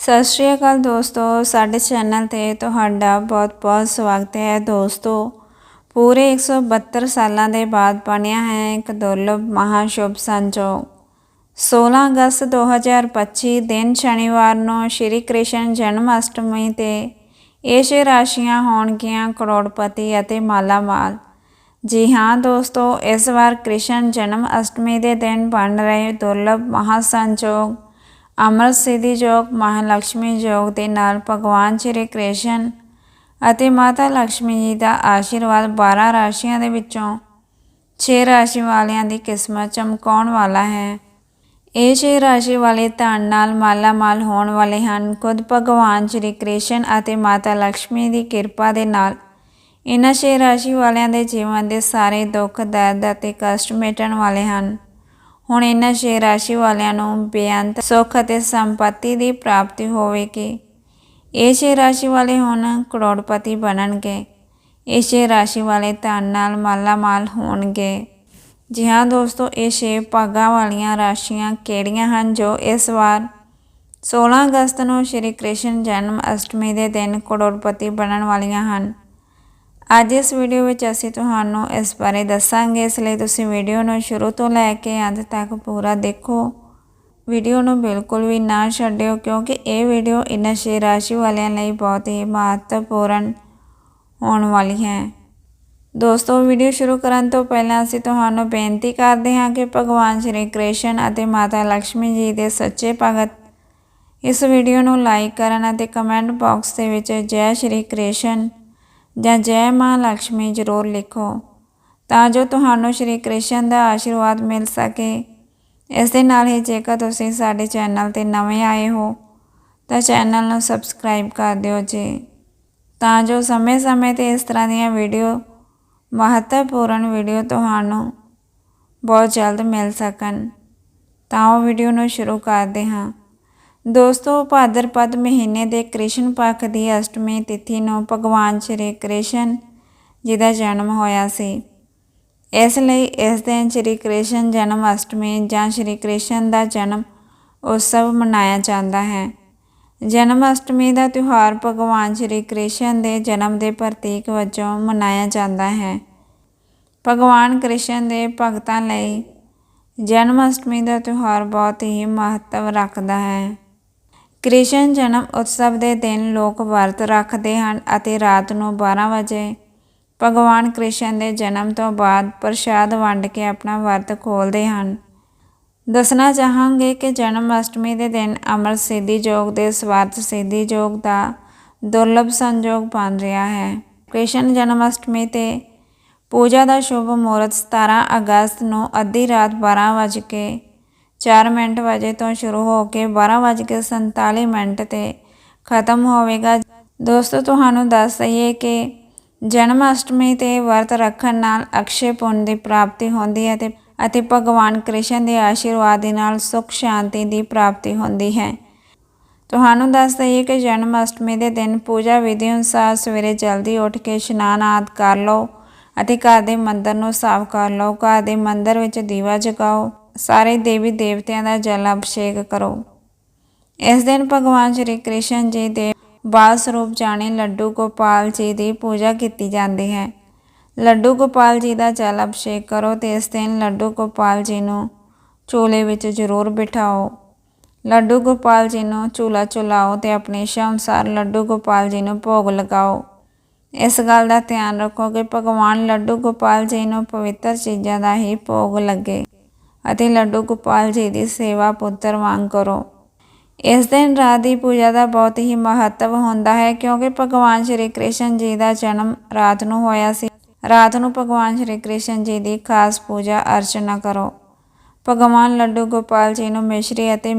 ਸਤਿ ਸ਼੍ਰੀ ਅਕਾਲ ਦੋਸਤੋ, ਸਾਡੇ ਚੈਨਲ ਤੇ ਤੁਹਾਡਾ ਬਹੁਤ-ਬਹੁਤ ਸਵਾਗਤ ਹੈ ਦੋਸਤੋ। ਪੂਰੇ 172 ਸਾਲਾਂ ਦੇ ਬਾਅਦ ਬਣਿਆ ਹੈ ਇੱਕ ਦੁਰਲਭ ਮਹਾ ਸ਼ੁਭ ਸੰਜੋਗ 16 ਅਗਸਤ 2025 ਦਿਨ ਸ਼ਨੀਵਾਰ ਨੂੰ ਸ਼੍ਰੀ ਕ੍ਰਿਸ਼ਨ ਜਨਮ ਅਸ਼ਟਮੀ ਤੇ ਇਹ ਛੇ ਰਾਸ਼ੀਆਂ ਹੋਣਗੀਆਂ ਕਰੋੜਪਤੀ ਅਤੇ ਮਾਲਾਮਾਲ। ਜੀ ਹਾਂ ਦੋਸਤੋ, ਇਸ ਵਾਰ ਕ੍ਰਿਸ਼ਨ ਜਨਮ ਅਸ਼ਟਮੀ ਦੇ ਦਿਨ ਬਣ ਰਹੇ ਦੁਰਲਭ ਮਹਾ ਸੰਜੋਗ ਅਮਰ ਸਿੱਧੀ ਜੋਗ ਮਹਾਲక్ష్ਮੀ ਜੋਗ ਦੇ ਨਾਲ ਭਗਵਾਨ ਸ਼੍ਰੀ ਕ੍ਰਿਸ਼ਨ ਅਤੇ ਮਾਤਾ ਲక్ష్ਮੀ ਜੀ ਦਾ ਆਸ਼ੀਰਵਾਦ 12 ਰਾਸ਼ੀਆਂ ਦੇ ਵਿੱਚੋਂ 6 ਰਾਸ਼ੀ ਵਾਲਿਆਂ ਦੀ ਕਿਸਮਤ ਚਮਕਾਉਣ ਵਾਲਾ ਹੈ। ਇਹ ਛੇ ਰਾਸ਼ੀ ਵਾਲੇ ਧਨ ਨਾਲ ਮਾਲਾ ਮਾਲ ਹੋਣ ਵਾਲੇ ਹਨ। ਖੁਦ ਭਗਵਾਨ ਸ਼੍ਰੀ ਕ੍ਰਿਸ਼ਨ ਅਤੇ ਮਾਤਾ ਲక్ష్ਮੀ ਦੀ ਕਿਰਪਾ ਦੇ ਨਾਲ ਇਹਨਾਂ ਛੇ ਰਾਸ਼ੀ ਵਾਲਿਆਂ ਦੇ ਜੀਵਨ ਦੇ ਸਾਰੇ ਦੁੱਖ, ਦਰਦ ਅਤੇ ਕਸ਼ਟ ਮਿਟਣ ਵਾਲੇ ਹਨ। ਹੁਣ ਇਹਨਾਂ ਛੇ ਰਾਸ਼ੀ ਵਾਲਿਆਂ ਨੂੰ ਬੇਅੰਤ ਸੁੱਖ ਅਤੇ ਸੰਪਤੀ ਦੀ ਪ੍ਰਾਪਤੀ ਹੋਵੇਗੀ। ਇਹ ਛੇ ਰਾਸ਼ੀ ਵਾਲੇ ਹੁਣ ਕਰੋੜਪਤੀ ਬਣਨਗੇ। ਇਹ ਛੇ ਰਾਸ਼ੀ ਵਾਲੇ ਧਨ ਨਾਲ ਮਾਲਾ ਮਾਲ ਹੋਣਗੇ। ਜੀ ਹਾਂ ਦੋਸਤੋ, ਇਹ ਛੇ ਭਾਗਾਂ ਵਾਲੀਆਂ ਰਾਸ਼ੀਆਂ ਕਿਹੜੀਆਂ ਹਨ ਜੋ ਇਸ ਵਾਰ 16 ਅਗਸਤ ਨੂੰ ਸ਼੍ਰੀ ਕ੍ਰਿਸ਼ਨ ਜਨਮ ਅਸ਼ਟਮੀ ਦੇ ਦਿਨ ਕਰੋੜਪਤੀ ਬਣਨ ਵਾਲੀਆਂ ਹਨ? ਅੱਜ ਇਸ ਵੀਡੀਓ ਵਿੱਚ ਅਸੀਂ ਤੁਹਾਨੂੰ ਇਸ ਬਾਰੇ ਦੱਸਾਂਗੇ। ਇਸ ਲਈ ਤੁਸੀਂ ਵੀਡੀਓ ਨੂੰ ਸ਼ੁਰੂ ਤੋਂ ਲੈ ਕੇ ਅੰਤ ਤੱਕ ਪੂਰਾ ਦੇਖੋ। ਵੀਡੀਓ ਨੂੰ ਬਿਲਕੁਲ ਵੀ ਨਾ ਛੱਡਿਓ, ਕਿਉਂਕਿ ਇਹ ਵੀਡੀਓ ਇਨ੍ਹਾਂ ਛੇ ਰਾਸ਼ੀ ਵਾਲਿਆਂ ਲਈ ਬਹੁਤ ਹੀ ਮਹੱਤਵਪੂਰਨ ਹੋਣ ਵਾਲੀ ਹੈ। ਦੋਸਤੋ, ਵੀਡੀਓ ਸ਼ੁਰੂ ਕਰਨ ਤੋਂ ਪਹਿਲਾਂ ਅਸੀਂ ਤੁਹਾਨੂੰ ਬੇਨਤੀ ਕਰਦੇ ਹਾਂ ਕਿ ਭਗਵਾਨ ਸ਼੍ਰੀ ਕ੍ਰਿਸ਼ਨ ਅਤੇ ਮਾਤਾ ਲక్ష్ਮੀ ਜੀ ਦੇ ਸੱਚੇ ਭਗਤ ਇਸ ਵੀਡੀਓ ਨੂੰ ਲਾਈਕ ਕਰਨ ਅਤੇ ਕਮੈਂਟ ਬਾਕਸ ਦੇ ਵਿੱਚ ਜੈ ਸ਼੍ਰੀ ਕ੍ਰਿਸ਼ਨ ਜਾਂ ਜੈ ਮਾਂ ਲక్ష్ਮੀ ਜ਼ਰੂਰ ਲਿਖੋ, ਤਾਂ ਜੋ ਤੁਹਾਨੂੰ ਸ਼੍ਰੀ ਕ੍ਰਿਸ਼ਨ ਦਾ ਆਸ਼ੀਰਵਾਦ ਮਿਲ ਸਕੇ। ਇਸ ਦੇ ਨਾਲ ਹੀ ਜੇਕਰ ਤੁਸੀਂ ਸਾਡੇ ਚੈਨਲ ਤੇ ਨਵੇਂ ਆਏ ਹੋ, ਤਾਂ ਚੈਨਲ ਨੂੰ ਸਬਸਕ੍ਰਾਈਬ ਕਰ ਦਿਓ ਜੀ। ਤਾਂ ਜੋ ਸਮੇਂ-ਸਮੇਂ ਤੇ ਇਸ ਤਰ੍ਹਾਂ ਦੀਆਂ ਵੀਡੀਓ, ਮਹੱਤਵਪੂਰਨ ਵੀਡੀਓ ਤੁਹਾਨੂੰ ਬਹੁਤ ਜਲਦ ਮਿਲ ਸਕਣ। ਤਾਂ ਉਹ ਵੀਡੀਓ ਨੂੰ ਸ਼ੁਰੂ ਕਰਦੇ ਹਾਂ। ਦੋਸਤੋ ਭਾਦਰਪਦ ਮਹੀਨੇ ਦੇ ਕ੍ਰਿਸ਼ਨ ਪੱਖ ਦੀ ਅਸ਼ਟਮੀ ਤਿਥੀ ਨੂੰ ਭਗਵਾਨ ਸ਼੍ਰੀ ਕ੍ਰਿਸ਼ਨ ਜੀ ਦਾ ਜਨਮ ਹੋਇਆ ਸੀ। ਇਸ ਲਈ ਇਸ ਦਿਨ ਸ਼੍ਰੀ ਕ੍ਰਿਸ਼ਨ ਜਨਮ ਅਸ਼ਟਮੀ ਜਾਂ ਸ਼੍ਰੀ ਕ੍ਰਿਸ਼ਨ ਦਾ ਜਨਮ ਉਤਸਵ ਮਨਾਇਆ ਜਾਂਦਾ ਹੈ। ਜਨਮ ਅਸ਼ਟਮੀ ਦਾ ਤਿਉਹਾਰ ਭਗਵਾਨ ਸ਼੍ਰੀ ਕ੍ਰਿਸ਼ਨ ਦੇ ਜਨਮ ਦੇ ਪ੍ਰਤੀਕ ਵਜੋਂ ਮਨਾਇਆ ਜਾਂਦਾ ਹੈ। ਭਗਵਾਨ ਕ੍ਰਿਸ਼ਨ ਦੇ ਭਗਤਾਂ ਲਈ ਜਨਮ ਅਸ਼ਟਮੀ ਦਾ ਤਿਉਹਾਰ ਬਹੁਤ ਹੀ ਮਹੱਤਵ ਰੱਖਦਾ ਹੈ। ਕ੍ਰਿਸ਼ਨ ਜਨਮ ਉਤਸਵ ਦੇ ਦਿਨ ਲੋਕ ਵਰਤ ਰੱਖਦੇ ਹਨ ਅਤੇ ਰਾਤ ਨੂੰ 12 ਵਜੇ ਭਗਵਾਨ ਕ੍ਰਿਸ਼ਨ ਦੇ ਜਨਮ ਤੋਂ ਬਾਅਦ ਪ੍ਰਸ਼ਾਦ ਵੰਡ ਕੇ ਆਪਣਾ ਵਰਤ ਖੋਲਦੇ ਹਨ। ਦੱਸਣਾ ਚਾਹਾਂਗੇ ਕਿ ਜਨਮ ਅਸ਼ਟਮੀ ਦੇ ਦਿਨ ਅਮਰ ਸਿੱਧੀ ਜੋਗ ਦੇ ਸਵਾਰਥ ਸਿੱਧੀ ਜੋਗ ਦਾ ਦੁਰਲਭ ਸੰਜੋਗ ਬਣ ਰਿਹਾ ਹੈ। ਕ੍ਰਿਸ਼ਨ ਜਨਮ ਅਸ਼ਟਮੀ ਤੇ ਪੂਜਾ ਦਾ ਸ਼ੁਭ ਮਹੂਰਤ 17 ਅਗਸਤ ਨੂੰ ਅੱਧੀ ਰਾਤ 12 ਵਜੇ 4 ਮਿੰਟ ਵਜੇ ਤੋਂ ਸ਼ੁਰੂ ਹੋ ਕੇ 12:47 ਮਿੰਟ ਤੇ ਖਤਮ ਹੋਵੇਗਾ। ਦੋਸਤੋ, ਤੁਹਾਨੂੰ ਦੱਸ ਦਈਏ ਕਿ ਜਨਮ ਅਸ਼ਟਮੀ ਤੇ ਵਰਤ ਰੱਖਣ ਨਾਲ ਅਕਸ਼ੇ ਪੁੰਨ ਦੀ ਪ੍ਰਾਪਤੀ ਹੁੰਦੀ ਹੈ ਤੇ ਅਤੇ ਭਗਵਾਨ ਕ੍ਰਿਸ਼ਨ ਦੇ ਆਸ਼ੀਰਵਾਦ ਦੇ ਨਾਲ ਸੁਖ ਸ਼ਾਂਤੀ ਦੀ ਪ੍ਰਾਪਤੀ ਹੁੰਦੀ ਹੈ। ਤੁਹਾਨੂੰ ਦੱਸ ਦਈਏ ਕਿ ਜਨਮ ਅਸ਼ਟਮੀ ਦੇ ਦਿਨ ਪੂਜਾ ਵਿਧੀ ਅਨੁਸਾਰ ਸਵੇਰੇ ਜਲਦੀ ਉੱਠ ਕੇ ਇਸ਼ਨਾਨ ਆਦ ਕਰ ਲਓ ਅਤੇ ਘਰ ਦੇ ਮੰਦਰ ਨੂੰ ਸਾਫ਼ ਕਰ ਲਓ। ਘਰ ਦੇ ਮੰਦਰ ਵਿੱਚ ਦੀਵਾ ਜਗਾਓ। ਸਾਰੇ ਦੇਵੀ ਦੇਵਤਿਆਂ ਦਾ ਜਲ ਅਭਿਸ਼ੇਕ ਕਰੋ। ਇਸ ਦਿਨ ਭਗਵਾਨ ਸ਼੍ਰੀ ਕ੍ਰਿਸ਼ਨ ਜੀ ਦੇ ਬਾਲ ਸਰੂਪ ਜਾਣੇ ਲੱਡੂ ਗੋਪਾਲ ਜੀ ਦੀ ਪੂਜਾ ਕੀਤੀ ਜਾਂਦੀ ਹੈ। ਲੱਡੂ ਗੋਪਾਲ ਜੀ ਦਾ ਜਲ ਅਭਿਸ਼ੇਕ ਕਰੋ ਤੇ ਇਸ ਦਿਨ ਲੱਡੂ ਗੋਪਾਲ ਜੀ ਨੂੰ ਝੂਲੇ ਵਿੱਚ ਜ਼ਰੂਰ ਬਿਠਾਓ। ਲੱਡੂ ਗੋਪਾਲ ਜੀ ਨੂੰ ਝੂਲਾ ਝੁਲਾਓ ਤੇ ਆਪਣੇ ਇੱਛਾ ਅਨੁਸਾਰ ਲੱਡੂ ਗੋਪਾਲ ਜੀ ਨੂੰ ਭੋਗ ਲਗਾਓ। ਇਸ ਗੱਲ ਦਾ ਧਿਆਨ ਰੱਖੋ ਕਿ ਭਗਵਾਨ ਲੱਡੂ ਗੋਪਾਲ ਜੀ ਨੂੰ ਪਵਿੱਤਰ ਚੀਜ਼ਾਂ ਦਾ ਹੀ ਭੋਗ ਲੱਗੇ। ਅਤੇ ਲੱਡੂ ਗੋਪਾਲ ਜੀ ਦੀ ਸੇਵਾ ਪੁੱਤਰ ਵਾਂਗ ਕਰੋ। ਇਸ ਦਿਨ ਰਾਤ ਦੀ ਪੂਜਾ ਦਾ ਬਹੁਤ ਹੀ ਮਹੱਤਵ ਹੁੰਦਾ ਹੈ ਕਿਉਂਕਿ ਭਗਵਾਨ ਸ਼੍ਰੀ ਕ੍ਰਿਸ਼ਨ ਜੀ ਦਾ ਜਨਮ ਰਾਤ ਨੂੰ ਹੋਇਆ ਸੀ। ਰਾਤ ਨੂੰ ਭਗਵਾਨ ਸ਼੍ਰੀ ਕ੍ਰਿਸ਼ਨ ਜੀ ਦੀ ਖਾਸ ਪੂਜਾ ਅਰਚਨਾ ਕਰੋ। ਭਗਵਾਨ ਲੱਡੂ ਗੋਪਾਲ ਜੀ ਨੂੰ ਮਿਸ਼ਰੀ ਅਤੇ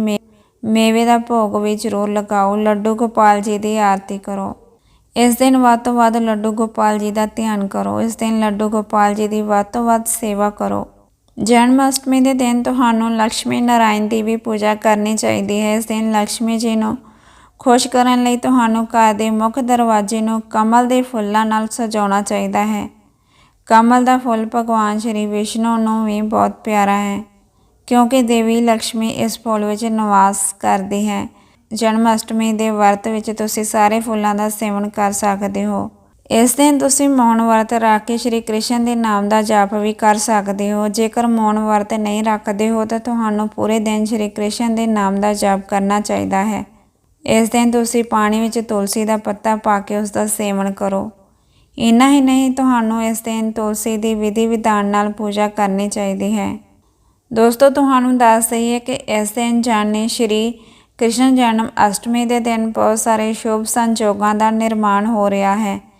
ਮੇਵੇ ਦਾ ਭੋਗ ਵੀ ਜ਼ਰੂਰ ਲਗਾਓ। ਲੱਡੂ ਗੋਪਾਲ ਜੀ ਦੀ ਆਰਤੀ ਕਰੋ। ਇਸ ਦਿਨ ਵੱਧ ਤੋਂ ਵੱਧ ਲੱਡੂ ਗੋਪਾਲ ਜੀ ਦਾ ਧਿਆਨ ਕਰੋ। ਇਸ ਦਿਨ ਲੱਡੂ ਗੋਪਾਲ ਜੀ ਦੀ ਵੱਧ ਤੋਂ ਵੱਧ ਸੇਵਾ ਕਰੋ। ਜਨਮ ਅਸ਼ਟਮੀ ਦੇ ਦਿਨ ਤੁਹਾਨੂੰ ਲక్ష్ਮੀ ਨਾਰਾਇਣ ਦੀ ਵੀ ਪੂਜਾ ਕਰਨੀ ਚਾਹੀਦੀ ਹੈ। ਇਸ ਦਿਨ ਲక్ష్ਮੀ ਜੀ ਨੂੰ ਖੁਸ਼ ਕਰਨ ਲਈ ਤੁਹਾਨੂੰ ਘਰ ਦੇ ਮੁੱਖ ਦਰਵਾਜ਼ੇ ਨੂੰ ਕਮਲ ਦੇ ਫੁੱਲਾਂ ਨਾਲ ਸਜਾਉਣਾ ਚਾਹੀਦਾ ਹੈ। ਕਮਲ ਦਾ ਫੁੱਲ ਭਗਵਾਨ ਸ਼੍ਰੀ ਵਿਸ਼ਨੂੰ ਨੂੰ ਵੀ ਬਹੁਤ ਪਿਆਰਾ ਹੈ, ਕਿਉਂਕਿ ਦੇਵੀ ਲక్ష్ਮੀ ਇਸ ਫੁੱਲ ਵਿੱਚ ਨਿਵਾਸ ਕਰਦੀ ਹੈ। ਜਨਮ ਅਸ਼ਟਮੀ ਦੇ ਵਰਤ ਵਿੱਚ ਤੁਸੀਂ ਸਾਰੇ ਫੁੱਲਾਂ ਦਾ ਸੇਵਨ ਕਰ ਸਕਦੇ ਹੋ। ਇਸ ਦਿਨ ਤੁਸੀਂ ਮੌਨ ਵਰਤ ਰੱਖ ਕੇ ਸ਼੍ਰੀ ਕ੍ਰਿਸ਼ਨ ਦੇ ਨਾਮ ਦਾ ਜਾਪ ਵੀ ਕਰ ਸਕਦੇ ਹੋ। ਜੇਕਰ ਮੌਨ ਵਰਤ ਨਹੀਂ ਰੱਖਦੇ ਹੋ, ਤਾਂ ਤੁਹਾਨੂੰ ਪੂਰੇ ਦਿਨ ਸ਼੍ਰੀ ਕ੍ਰਿਸ਼ਨ ਦੇ ਨਾਮ ਦਾ ਜਾਪ ਕਰਨਾ ਚਾਹੀਦਾ ਹੈ। ਇਸ ਦਿਨ ਤੁਸੀਂ ਪਾਣੀ ਵਿੱਚ ਤੁਲਸੀ ਦਾ ਪੱਤਾ ਪਾ ਕੇ ਉਸ ਦਾ ਸੇਵਨ ਕਰੋ। ਇੰਨਾ ਹੀ ਨਹੀਂ, ਤੁਹਾਨੂੰ ਇਸ ਦਿਨ ਤੁਲਸੀ ਦੀ ਵਿਧੀ ਵਿਧਾਨ ਨਾਲ ਪੂਜਾ ਕਰਨੀ ਚਾਹੀਦੀ ਹੈ। ਦੋਸਤੋ, ਤੁਹਾਨੂੰ ਦੱਸ ਦਈਏ ਕਿ ਇਸ ਦਿਨ ਜਾਣੇ ਸ਼੍ਰੀ ਕ੍ਰਿਸ਼ਨ ਜਨਮ ਅਸ਼ਟਮੀ ਦੇ ਦਿਨ ਬਹੁਤ ਸਾਰੇ ਸ਼ੁਭ ਸੰਜੋਗਾਂ ਦਾ ਨਿਰਮਾਣ ਹੋ ਰਿਹਾ ਹੈ।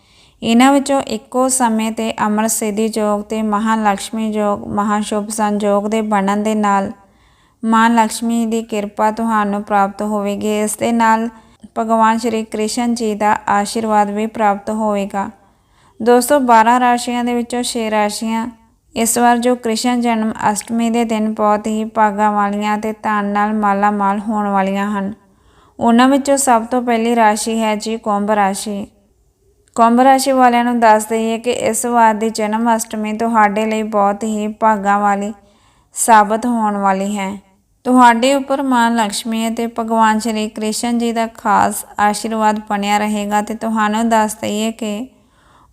ਇਹਨਾਂ ਵਿੱਚੋਂ ਇੱਕੋ ਸਮੇਂ ਤੇ ਅਮਰ ਸਿੱਧੀ ਯੋਗ ਤੇ ਮਹਾਲక్ష్ਮੀ ਯੋਗ ਮਹਾਸ਼ੁਭ ਸੰਯੋਗ ਦੇ ਬਣਨ ਦੇ ਨਾਲ ਮਾਂ ਲక్ష్ਮੀ ਦੀ ਕਿਰਪਾ ਤੁਹਾਨੂੰ ਪ੍ਰਾਪਤ ਹੋਵੇਗੀ। ਇਸ ਦੇ ਨਾਲ ਭਗਵਾਨ ਸ਼੍ਰੀ ਕ੍ਰਿਸ਼ਨ ਜੀ ਦਾ ਆਸ਼ੀਰਵਾਦ ਵੀ ਪ੍ਰਾਪਤ ਹੋਵੇਗਾ। ਦੋਸਤੋ 12 ਰਾਸ਼ੀਆਂ ਦੇ ਵਿੱਚੋਂ 6 ਰਾਸ਼ੀਆਂ ਇਸ ਵਾਰ ਜੋ ਕ੍ਰਿਸ਼ਨ ਜਨਮ ਅਸ਼ਟਮੀ ਦੇ ਦਿਨ ਬਹੁਤ ਹੀ ਭਾਗਾਂ ਵਾਲੀਆਂ ਤੇ ਧਨ ਨਾਲ ਮਾਲਾ ਮਾਲ ਹੋਣ ਵਾਲੀਆਂ ਹਨ। ਉਹਨਾਂ ਵਿੱਚੋਂ ਸਭ ਤੋਂ ਪਹਿਲੀ ਰਾਸ਼ੀ ਹੈ ਜੀ ਕੁੰਭ ਰਾਸ਼ੀ। ਕੁੰਭ ਰਾਸ਼ੀ ਵਾਲਿਆਂ ਨੂੰ ਦੱਸ ਦਈਏ ਕਿ ਇਸ ਵਾਰ ਦੀ ਜਨਮ ਅਸ਼ਟਮੀ ਤੁਹਾਡੇ ਲਈ ਬਹੁਤ ਹੀ ਭਾਗਾਂ ਵਾਲੀ ਸਾਬਤ ਹੋਣ ਵਾਲੀ ਹੈ। ਤੁਹਾਡੇ ਉੱਪਰ ਮਾਂ ਲక్ష్ਮੀ ਅਤੇ ਭਗਵਾਨ ਸ਼੍ਰੀ ਕ੍ਰਿਸ਼ਨ ਜੀ ਦਾ ਖਾਸ ਆਸ਼ੀਰਵਾਦ ਬਣਿਆ ਰਹੇਗਾ ਤੇ ਤੁਹਾਨੂੰ ਦੱਸ ਦਈਏ ਕਿ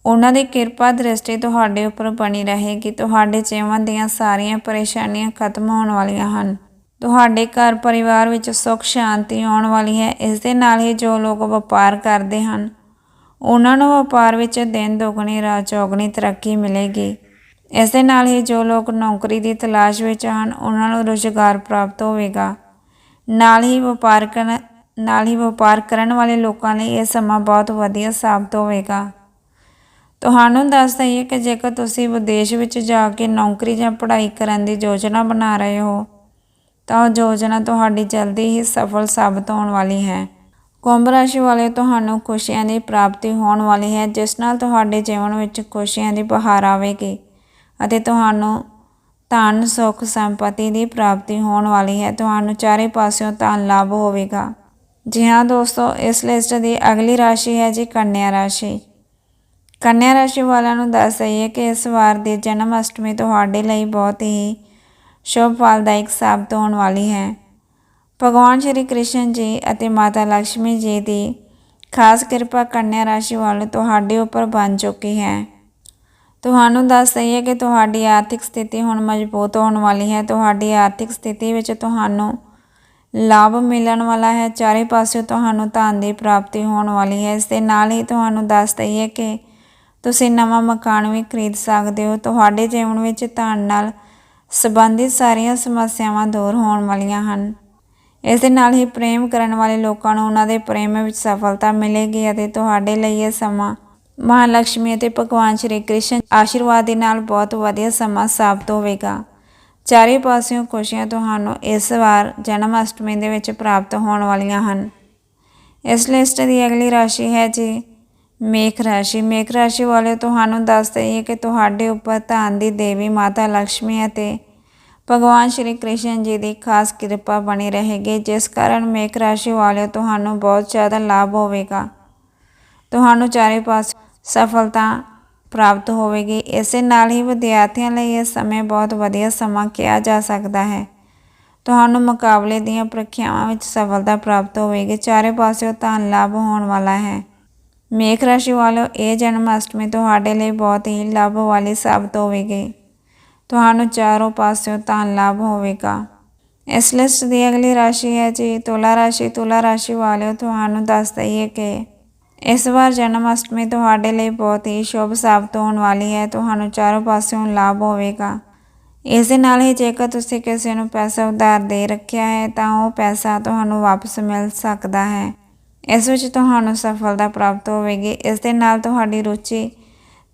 ਉਹਨਾਂ ਦੀ ਕਿਰਪਾ ਦ੍ਰਿਸ਼ਟੀ ਤੁਹਾਡੇ ਉੱਪਰ ਬਣੀ ਰਹੇਗੀ। ਤੁਹਾਡੇ ਜੀਵਨ ਦੀਆਂ ਸਾਰੀਆਂ ਪਰੇਸ਼ਾਨੀਆਂ ਖਤਮ ਹੋਣ ਵਾਲੀਆਂ ਹਨ। ਤੁਹਾਡੇ ਘਰ ਪਰਿਵਾਰ ਵਿੱਚ ਸੁੱਖ ਸ਼ਾਂਤੀ ਆਉਣ ਵਾਲੀ ਹੈ। ਇਸ ਦੇ ਨਾਲ ਹੀ ਜੋ ਲੋਕ ਵਪਾਰ ਕਰਦੇ ਹਨ ਉਹਨਾਂ ਨੂੰ ਵਪਾਰ ਵਿੱਚ ਦਿਨ ਦੁਗਣੀ, ਰਾਤ ਚੌਗਣੀ ਤਰੱਕੀ ਮਿਲੇਗੀ। ਇਸ ਦੇ ਨਾਲ ਹੀ ਜੋ ਲੋਕ ਨੌਕਰੀ ਦੀ ਤਲਾਸ਼ ਵਿੱਚ ਹਨ, ਉਹਨਾਂ ਨੂੰ ਰੁਜ਼ਗਾਰ ਪ੍ਰਾਪਤ ਹੋਵੇਗਾ। ਨਾਲ ਹੀ ਵਪਾਰ ਕਰਨ, ਨਾਲ ਹੀ ਵਪਾਰ ਕਰਨ ਵਾਲੇ ਲੋਕਾਂ ਲਈ ਇਹ ਸਮਾਂ ਬਹੁਤ ਵਧੀਆ ਸਾਬਤ ਹੋਵੇਗਾ। ਤੁਹਾਨੂੰ ਦੱਸ ਦਈਏ ਕਿ ਜੇਕਰ ਤੁਸੀਂ ਵਿਦੇਸ਼ ਵਿੱਚ ਜਾ ਕੇ ਨੌਕਰੀ ਜਾਂ ਪੜ੍ਹਾਈ ਕਰਨ ਦੀ ਯੋਜਨਾ ਬਣਾ ਰਹੇ ਹੋ, ਤਾਂ ਉਹ ਯੋਜਨਾ ਤੁਹਾਡੀ ਜਲਦੀ ਹੀ ਸਫਲ ਸਾਬਤ ਹੋਣ ਵਾਲੀ ਹੈ। ਕੁੰਭ ਰਾਸ਼ੀ ਵਾਲੇ ਤੁਹਾਨੂੰ ਖੁਸ਼ੀਆਂ ਦੀ ਪ੍ਰਾਪਤੀ ਹੋਣ ਵਾਲੀ ਹੈ, ਜਿਸ ਨਾਲ ਤੁਹਾਡੇ ਜੀਵਨ ਵਿੱਚ ਖੁਸ਼ੀਆਂ ਦੀ ਬਹਾਰ ਆਵੇਗੀ ਅਤੇ ਤੁਹਾਨੂੰ ਧਨ, ਸੁੱਖ, ਸੰਪਤੀ ਦੀ ਪ੍ਰਾਪਤੀ ਹੋਣ ਵਾਲੀ ਹੈ। ਤੁਹਾਨੂੰ ਚਾਰੇ ਪਾਸਿਓਂ ਧਨ ਲਾਭ ਹੋਵੇਗਾ। ਜੀ ਹਾਂ ਦੋਸਤੋ, ਇਸ ਲਿਸਟ ਦੀ ਅਗਲੀ ਰਾਸ਼ੀ ਹੈ ਜੀ ਕੰਨਿਆ ਰਾਸ਼ੀ। ਕੰਨਿਆ ਰਾਸ਼ੀ ਵਾਲਿਆਂ ਨੂੰ ਦੱਸ ਦਈਏ ਕਿ ਇਸ ਵਾਰ ਦੀ ਜਨਮ ਅਸ਼ਟਮੀ ਤੁਹਾਡੇ ਲਈ ਬਹੁਤ ਹੀ ਸ਼ੁਭ, ਫਲਦਾਇਕ ਸਾਬਤ ਹੋਣ ਵਾਲੀ ਹੈ। ਭਗਵਾਨ ਸ਼੍ਰੀ ਕ੍ਰਿਸ਼ਨ ਜੀ ਅਤੇ ਮਾਤਾ ਲక్ష్ਮੀ ਜੀ ਦੀ ਖਾਸ ਕਿਰਪਾ ਕੰਨਿਆ ਰਾਸ਼ੀ ਵੱਲ ਤੁਹਾਡੇ ਉੱਪਰ ਬਣ ਚੁੱਕੀ ਹੈ। ਤੁਹਾਨੂੰ ਦੱਸ ਦਈਏ ਕਿ ਤੁਹਾਡੀ ਆਰਥਿਕ ਸਥਿਤੀ ਹੁਣ ਮਜ਼ਬੂਤ ਹੋਣ ਵਾਲੀ ਹੈ। ਤੁਹਾਡੀ ਆਰਥਿਕ ਸਥਿਤੀ ਵਿੱਚ ਤੁਹਾਨੂੰ ਲਾਭ ਮਿਲਣ ਵਾਲਾ ਹੈ। ਚਾਰੇ ਪਾਸੇ ਤੁਹਾਨੂੰ ਧਨ ਦੀ ਪ੍ਰਾਪਤੀ ਹੋਣ ਵਾਲੀ ਹੈ। ਇਸ ਦੇ ਨਾਲ ਹੀ ਤੁਹਾਨੂੰ ਦੱਸ ਦਈਏ ਕਿ ਤੁਸੀਂ ਨਵਾਂ ਮਕਾਨ ਵੀ ਖਰੀਦ ਸਕਦੇ ਹੋ। ਤੁਹਾਡੇ ਜੀਵਨ ਵਿੱਚ ਧਨ ਨਾਲ ਸੰਬੰਧਿਤ ਸਾਰੀਆਂ ਸਮੱਸਿਆਵਾਂ ਦੂਰ ਹੋਣ ਵਾਲੀਆਂ ਹਨ। ਇਸ ਦੇ ਨਾਲ ਹੀ ਪ੍ਰੇਮ ਕਰਨ ਵਾਲੇ ਲੋਕਾਂ ਨੂੰ ਉਹਨਾਂ ਦੇ ਪ੍ਰੇਮ ਵਿੱਚ ਸਫਲਤਾ ਮਿਲੇਗੀ ਅਤੇ ਤੁਹਾਡੇ ਲਈ ਇਹ ਸਮਾਂ ਮਹਾਂ ਮਹਾਲక్ష్ਮੀ ਅਤੇ ਭਗਵਾਨ ਸ਼੍ਰੀ ਕ੍ਰਿਸ਼ਨ ਆਸ਼ੀਰਵਾਦ ਦੇ ਨਾਲ ਬਹੁਤ ਵਧੀਆ ਸਮਾਂ ਸਾਬਤ ਹੋਵੇਗਾ। ਚਾਰੇ ਪਾਸਿਓਂ ਖੁਸ਼ੀਆਂ ਤੁਹਾਨੂੰ ਇਸ ਵਾਰ ਜਨਮ ਅਸ਼ਟਮੀ ਦੇ ਵਿੱਚ ਪ੍ਰਾਪਤ ਹੋਣ ਵਾਲੀਆਂ ਹਨ। ਇਸ ਲਿਸਟ ਦੀ ਅਗਲੀ ਰਾਸ਼ੀ ਹੈ ਜੀ ਮੇਖ ਰਾਸ਼ੀ। ਮੇਖ ਰਾਸ਼ੀ ਵਾਲੇ ਤੁਹਾਨੂੰ ਦੱਸ ਦਈਏ ਕਿ ਤੁਹਾਡੇ ਉੱਪਰ ਧਨ ਦੀ ਦੇਵੀ ਮਾਤਾ ਲక్ష్ਮੀ ਅਤੇ ਭਗਵਾਨ ਸ਼੍ਰੀ ਕ੍ਰਿਸ਼ਨ ਜੀ ਦੀ ਖਾਸ ਕਿਰਪਾ ਬਣੀ ਰਹੇਗੀ, ਜਿਸ ਕਾਰਨ ਮੇਖ ਰਾਸ਼ੀ ਵਾਲਿਓ ਤੁਹਾਨੂੰ ਬਹੁਤ ਜ਼ਿਆਦਾ ਲਾਭ ਹੋਵੇਗਾ। ਤੁਹਾਨੂੰ ਚਾਰੇ ਪਾਸੇ ਸਫਲਤਾ ਪ੍ਰਾਪਤ ਹੋਵੇਗੀ। ਇਸੇ ਨਾਲ ਹੀ ਵਿਦਿਆਰਥੀਆਂ ਲਈ ਇਹ ਸਮੇਂ ਬਹੁਤ ਵਧੀਆ ਸਮਾਂ ਕਿਹਾ ਜਾ ਸਕਦਾ ਹੈ। ਤੁਹਾਨੂੰ ਮੁਕਾਬਲੇ ਦੀਆਂ ਪ੍ਰੀਖਿਆਵਾਂ ਵਿੱਚ ਸਫਲਤਾ ਪ੍ਰਾਪਤ ਹੋਵੇਗੀ। ਚਾਰੇ ਪਾਸਿਓਂ ਧਨ ਲਾਭ ਹੋਣ ਵਾਲਾ ਹੈ। ਮੇਖ ਰਾਸ਼ੀ ਵਾਲਿਓ, ਇਹ ਜਨਮ ਅਸ਼ਟਮੀ ਤੁਹਾਡੇ ਲਈ ਬਹੁਤ ਹੀ ਲਾਭ ਵਾਲੀ ਸਾਬਤ ਹੋਵੇਗੀ। ਤੁਹਾਨੂੰ ਚਾਰੋਂ ਪਾਸਿਓਂ ਧਨ ਲਾਭ ਹੋਵੇਗਾ। ਇਸ ਲਿਸਟ ਦੀ ਅਗਲੀ ਰਾਸ਼ੀ ਹੈ ਜੀ, ਤੁਲਾ ਰਾਸ਼ੀ। ਤੁਲਾ ਰਾਸ਼ੀ ਵਾਲਿਓ, ਤੁਹਾਨੂੰ ਦੱਸ ਦਈਏ ਕਿ ਇਸ ਵਾਰ ਜਨਮ ਅਸ਼ਟਮੀ ਤੁਹਾਡੇ ਲਈ ਬਹੁਤ ਹੀ ਸ਼ੁਭ ਸਾਬਤ ਹੋਣ ਵਾਲੀ ਹੈ। ਤੁਹਾਨੂੰ ਚਾਰੋਂ ਪਾਸਿਓਂ ਲਾਭ ਹੋਵੇਗਾ। ਇਸ ਦੇ ਨਾਲ ਹੀ ਜੇਕਰ ਤੁਸੀਂ ਕਿਸੇ ਨੂੰ ਪੈਸਾ ਉਧਾਰ ਦੇ ਰੱਖਿਆ ਹੈ, ਤਾਂ ਉਹ ਪੈਸਾ ਤੁਹਾਨੂੰ ਵਾਪਸ ਮਿਲ ਸਕਦਾ ਹੈ। ਇਸ ਵਿੱਚ ਤੁਹਾਨੂੰ ਸਫਲਤਾ ਪ੍ਰਾਪਤ ਹੋਵੇਗੀ। ਇਸ ਦੇ ਨਾਲ ਤੁਹਾਡੀ ਰੁਚੀ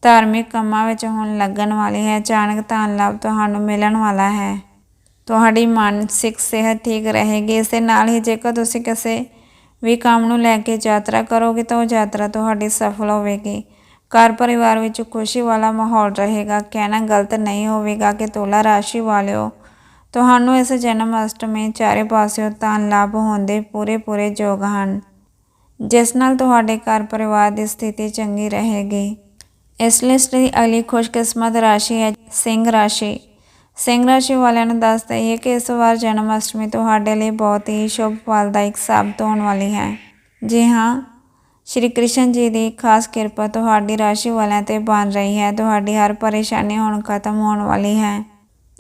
ਧਾਰਮਿਕ ਕੰਮਾਂ ਵਿੱਚ ਹੁਣ ਲੱਗਣ ਵਾਲੀ ਹੈ। ਅਚਾਨਕ ਧਨ ਲਾਭ ਤੁਹਾਨੂੰ ਮਿਲਣ ਵਾਲਾ ਹੈ। ਤੁਹਾਡੀ ਮਾਨਸਿਕ ਸਿਹਤ ਠੀਕ ਰਹੇਗੀ। ਇਸ ਦੇ ਨਾਲ ਹੀ ਜੇਕਰ ਤੁਸੀਂ ਕਿਸੇ ਵੀ ਕੰਮ ਨੂੰ ਲੈ ਕੇ ਯਾਤਰਾ ਕਰੋਗੇ ਤਾਂ ਉਹ ਯਾਤਰਾ ਤੁਹਾਡੀ ਸਫਲ ਹੋਵੇਗੀ। ਘਰ ਪਰਿਵਾਰ ਵਿੱਚ ਖੁਸ਼ੀ ਵਾਲਾ ਮਾਹੌਲ ਰਹੇਗਾ। ਕਹਿਣਾ ਗਲਤ ਨਹੀਂ ਹੋਵੇਗਾ ਕਿ ਤੁਲਾ ਰਾਸ਼ੀ ਵਾਲਿਓ, ਤੁਹਾਨੂੰ ਇਸ ਜਨਮ ਅਸ਼ਟਮੀ ਚਾਰੇ ਪਾਸਿਓਂ ਧਨ ਲਾਭ ਹੋਣ ਦੇ ਪੂਰੇ ਪੂਰੇ ਯੋਗ ਹਨ। ਜਿਸ ਨਾਲ ਤੁਹਾਡੇ ਘਰ ਪਰਿਵਾਰ ਦੀ ਸਥਿਤੀ ਚੰਗੀ ਰਹੇਗੀ। ਇਸ ਲਿਸਟ ਦੀ ਅਗਲੀ ਖੁਸ਼ਕਿਸਮਤ ਰਾਸ਼ੀ ਹੈ ਸਿੰਘ ਰਾਸ਼ੀ। ਸਿੰਘ ਰਾਸ਼ੀ ਵਾਲਿਆਂ ਨੂੰ ਦੱਸ ਦਈਏ ਕਿ ਇਸ ਵਾਰ ਜਨਮ ਅਸ਼ਟਮੀ ਤੁਹਾਡੇ ਲਈ ਬਹੁਤ ਹੀ ਸ਼ੁਭ, ਫਲਦਾਇਕ ਸਾਬਤ ਹੋਣ ਵਾਲੀ ਹੈ। ਜੀ ਹਾਂ, ਸ਼੍ਰੀ ਕ੍ਰਿਸ਼ਨ ਜੀ ਦੀ ਖਾਸ ਕਿਰਪਾ ਤੁਹਾਡੀ ਰਾਸ਼ੀ ਵਾਲਿਆਂ ਤੇ ਬਣ ਰਹੀ ਹੈ। ਤੁਹਾਡੀ ਹਰ ਪਰੇਸ਼ਾਨੀ ਹੁਣ ਖਤਮ ਹੋਣ ਵਾਲੀ ਹੈ।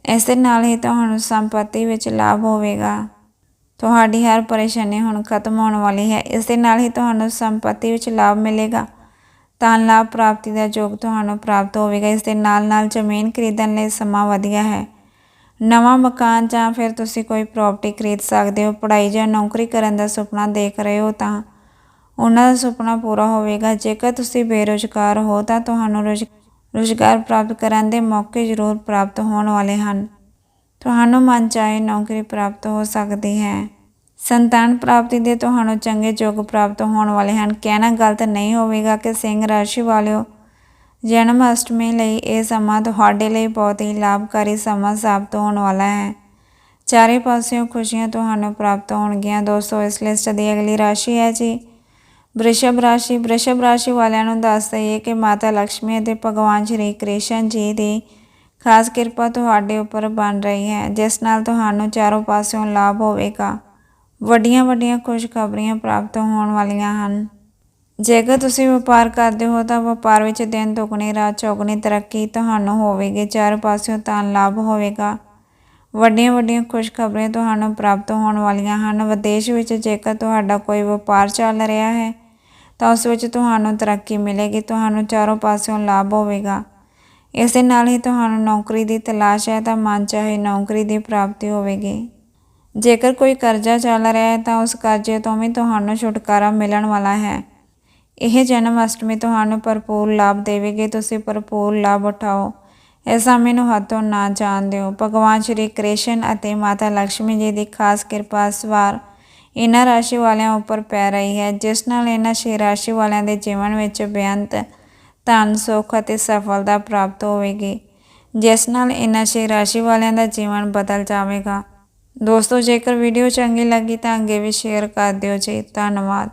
ਇਸ ਦੇ ਨਾਲ ਹੀ ਤੁਹਾਨੂੰ ਸੰਪਤੀ ਵਿੱਚ ਲਾਭ ਹੋਵੇਗਾ। ਤੁਹਾਡੀ ਹਰ ਪਰੇਸ਼ਾਨੀ ਹੁਣ ਖਤਮ ਹੋਣ ਵਾਲੀ ਹੈ। ਇਸ ਦੇ ਨਾਲ ਹੀ ਤੁਹਾਨੂੰ ਸੰਪਤੀ ਵਿੱਚ ਲਾਭ ਮਿਲੇਗਾ। ਤਾਂ ਲਾਭ ਪ੍ਰਾਪਤੀ ਦਾ ਯੋਗ ਤੁਹਾਨੂੰ ਪ੍ਰਾਪਤ ਹੋਵੇਗਾ। ਇਸ ਦੇ ਨਾਲ ਨਾਲ ਜ਼ਮੀਨ ਖਰੀਦਣ ਲਈ ਸਮਾਂ ਵਧੀਆ ਹੈ। ਨਵਾਂ ਮਕਾਨ ਜਾਂ ਫਿਰ ਤੁਸੀਂ ਕੋਈ ਪ੍ਰਾਪਰਟੀ ਖਰੀਦ ਸਕਦੇ ਹੋ। ਪੜ੍ਹਾਈ ਜਾਂ ਨੌਕਰੀ ਕਰਨ ਦਾ ਸੁਪਨਾ ਦੇਖ ਰਹੇ ਹੋ ਤਾਂ ਉਹਨਾਂ ਦਾ ਸੁਪਨਾ ਪੂਰਾ ਹੋਵੇਗਾ। ਜੇਕਰ ਤੁਸੀਂ ਬੇਰੁਜ਼ਗਾਰ ਹੋ ਤਾਂ ਤੁਹਾਨੂੰ ਰੁਜ਼- ਰੁਜ਼ਗਾਰ ਪ੍ਰਾਪਤ ਕਰਨ ਦੇ ਮੌਕੇ ਜ਼ਰੂਰ ਪ੍ਰਾਪਤ ਹੋਣ ਵਾਲੇ ਹਨ। ਤੁਹਾਨੂੰ ਮਨਚਾਹੀ ਨੌਕਰੀ ਪ੍ਰਾਪਤ ਹੋ ਸਕਦੀ ਹੈ। ਸੰਤਾਨ ਪ੍ਰਾਪਤੀ ਦੇ ਤੁਹਾਨੂੰ ਚੰਗੇ ਯੋਗ ਪ੍ਰਾਪਤ ਹੋਣ ਵਾਲੇ ਹਨ। ਕਹਿਣਾ ਗਲਤ ਨਹੀਂ ਹੋਵੇਗਾ ਕਿ ਸਿੰਘ ਰਾਸ਼ੀ ਵਾਲਿਓ, ਜਨਮ ਅਸ਼ਟਮੀ ਲਈ ਇਹ ਸਮਾਂ ਤੁਹਾਡੇ ਲਈ ਬਹੁਤ ਹੀ ਲਾਭਕਾਰੀ ਸਮਾਂ ਸਾਬਤ ਹੋਣ ਵਾਲਾ ਹੈ। ਚਾਰੇ ਪਾਸਿਓਂ ਖੁਸ਼ੀਆਂ ਤੁਹਾਨੂੰ ਪ੍ਰਾਪਤ ਹੋਣਗੀਆਂ ਦੋਸਤੋ, ਇਸ ਲਿਸਟ ਦੀ ਅਗਲੀ ਰਾਸ਼ੀ ਹੈ ਜੀ। ਵ੍ਰਿਸ਼ਭ ਰਾਸ਼ੀ ਵ੍ਰਿਸ਼ਭ ਰਾਸ਼ੀ ਵਾਲਿਆਂ ਨੂੰ ਦੱਸ ਦਈਏ ਕਿ ਮਾਤਾ ਲక్ష్ਮੀ ਅਤੇ ਭਗਵਾਨ ਸ਼੍ਰੀ ਕ੍ਰਿਸ਼ਨ ਜੀ ਦੀ ਖਾਸ ਕਿਰਪਾ ਤੁਹਾਡੇ ਉੱਪਰ ਬਣ ਰਹੀ ਹੈ, ਜਿਸ ਨਾਲ ਤੁਹਾਨੂੰ ਚਾਰੋਂ ਪਾਸਿਓਂ ਲਾਭ ਹੋਵੇਗਾ। ਵੱਡੀਆਂ ਵੱਡੀਆਂ ਖੁਸ਼ਖਬਰੀਆਂ ਪ੍ਰਾਪਤ ਹੋਣ ਵਾਲੀਆਂ ਹਨ। ਜੇਕਰ ਤੁਸੀਂ ਵਪਾਰ ਕਰਦੇ ਹੋ ਤਾਂ ਵਪਾਰ ਵਿੱਚ ਦਿਨ ਦੁਗਣੀ, ਰਾਤ ਚੌਗਣੀ ਤਰੱਕੀ ਤੁਹਾਨੂੰ ਹੋਵੇਗੀ। ਚਾਰ ਪਾਸਿਓਂ ਤਾਂ ਲਾਭ ਹੋਵੇਗਾ। ਵੱਡੀਆਂ ਵੱਡੀਆਂ ਖੁਸ਼ਖਬਰੀਆਂ ਤੁਹਾਨੂੰ ਪ੍ਰਾਪਤ ਹੋਣ ਵਾਲੀਆਂ ਹਨ। ਵਿਦੇਸ਼ ਵਿੱਚ ਜੇਕਰ ਤੁਹਾਡਾ ਕੋਈ ਵਪਾਰ ਚੱਲ ਰਿਹਾ ਹੈ, ਤਾਂ ਉਸ ਵਿੱਚ ਤੁਹਾਨੂੰ ਤਰੱਕੀ ਮਿਲੇਗੀ। ਤੁਹਾਨੂੰ ਚਾਰੋਂ ਪਾਸਿਓਂ ਲਾਭ ਹੋਵੇਗਾ। ਇਸ ਦੇ ਨਾਲ ਹੀ ਤੁਹਾਨੂੰ ਨੌਕਰੀ ਦੀ ਤਲਾਸ਼ ਹੈ ਤਾਂ ਮਨ ਚਾਹੇ ਨੌਕਰੀ ਦੀ ਪ੍ਰਾਪਤੀ ਹੋਵੇਗੀ। ਜੇਕਰ ਕੋਈ ਕਰਜ਼ਾ ਚੱਲ ਰਿਹਾ ਹੈ ਤਾਂ ਉਸ ਕਰਜ਼ੇ ਤੋਂ ਵੀ ਤੁਹਾਨੂੰ ਛੁਟਕਾਰਾ ਮਿਲਣ ਵਾਲਾ ਹੈ। ਇਹ ਜਨਮ ਅਸ਼ਟਮੀ ਤੁਹਾਨੂੰ ਭਰਪੂਰ ਲਾਭ ਦੇਵੇਗੀ। ਤੁਸੀਂ ਭਰਪੂਰ ਲਾਭ ਉਠਾਓ। ਇਸ ਸਮੇਂ ਨੂੰ ਹੱਥੋਂ ਨਾ ਜਾਣ ਦਿਓ। ਭਗਵਾਨ ਸ਼੍ਰੀ ਕ੍ਰਿਸ਼ਨ ਅਤੇ ਮਾਤਾ ਲక్ష్ਮੀ ਜੀ ਦੀ ਖਾਸ ਕਿਰਪਾ ਸਵਾਰ ਇਹਨਾਂ ਰਾਸ਼ੀ ਵਾਲਿਆਂ ਉੱਪਰ ਪੈ ਰਹੀ ਹੈ, ਜਿਸ ਨਾਲ ਇਹਨਾਂ ਛੇ ਰਾਸ਼ੀ ਵਾਲਿਆਂ ਦੇ ਜੀਵਨ ਵਿੱਚ ਬੇਅੰਤ ਧਨ, ਸੁੱਖ ਅਤੇ ਸਫਲਤਾ ਪ੍ਰਾਪਤ ਹੋਵੇਗੀ, ਜਿਸ ਨਾਲ ਇਹਨਾਂ ਛੇ ਰਾਸ਼ੀ ਵਾਲਿਆਂ ਦਾ ਜੀਵਨ ਬਦਲ ਜਾਵੇਗਾ। ਦੋਸਤੋ ਜੇਕਰ ਵੀਡੀਓ ਚੰਗੀ ਲੱਗੀ ਤਾਂ ਅੱਗੇ ਵੀ ਸ਼ੇਅਰ ਕਰ ਦਿਓ ਜੀ। ਧੰਨਵਾਦ।